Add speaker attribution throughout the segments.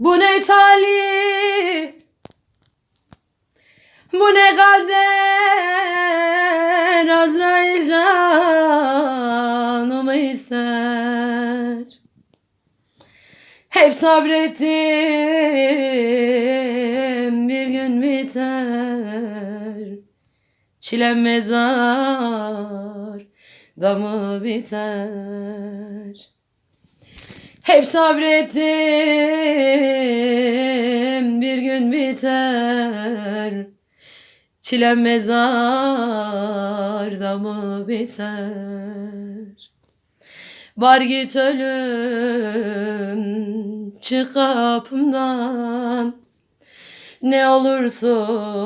Speaker 1: Bu ne talih? Bu ne kader Azrail canımı ister. Hep sabrettim bir gün biter. Çilem mezar damı biter. Hep sabrettim Çilem mezarda mı biter? Var git ölüm çık kapımdan. Ne olursun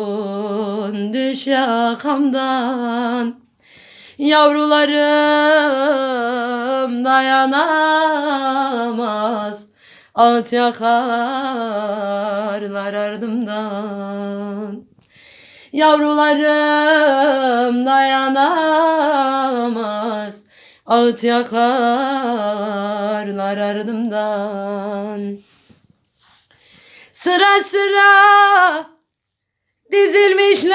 Speaker 1: düş yakamdan. Yavrularım dayanamaz. Ağıt yakarlar ardımdan Yavrularım dayanamaz. Ağıt yakarlar ardımdan. Sıra sıra dizilmişler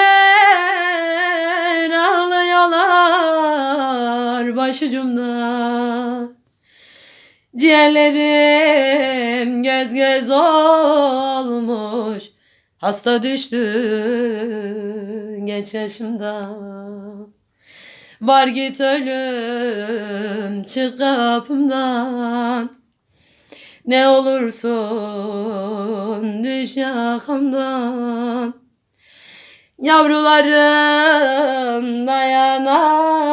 Speaker 1: ağlıyorlar başucumda. Ciğerlerim göz göz olmuş Hasta düştü geç yaşımda. Var git ölüm çık kapımdan. Ne olursun düş yakamdan. Yavrularım dayanamaz.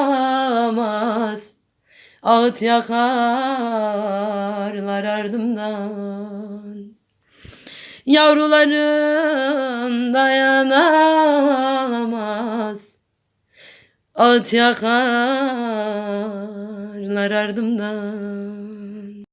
Speaker 1: Ağıt yakarlar ardımdan Yavrularım dayanamaz. Ağıt yakarlar ardımdan